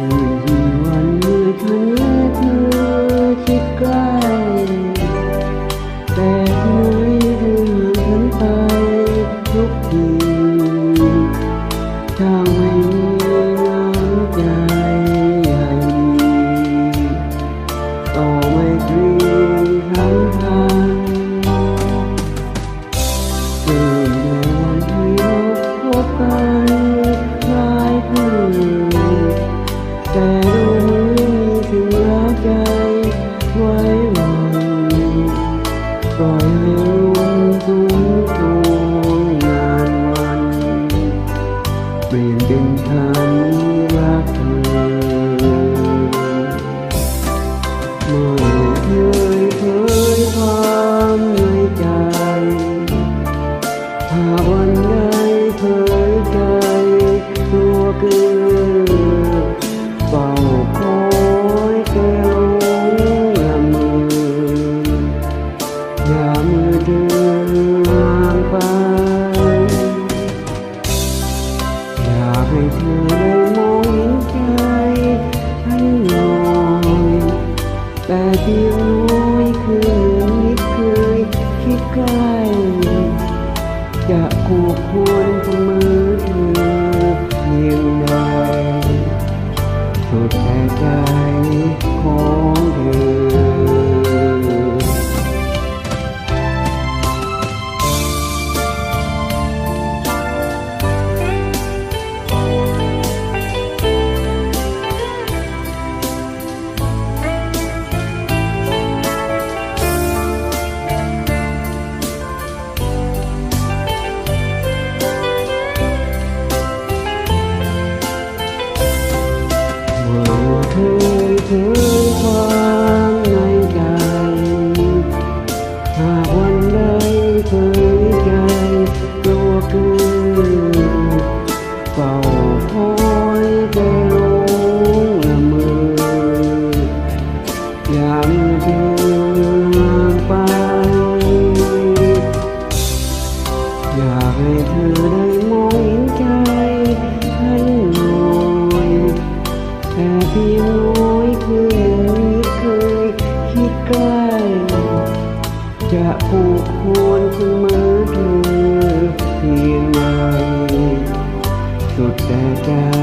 Ooh. ล่อยให้สูงสูงนานวัน เปลี่ยนเป็นทางรักเธอไม่เคยเคยความในใจ ถ้าวันใดเธอ จะผูกควรเสมอเธอเพียงไรสุดแต่ใจ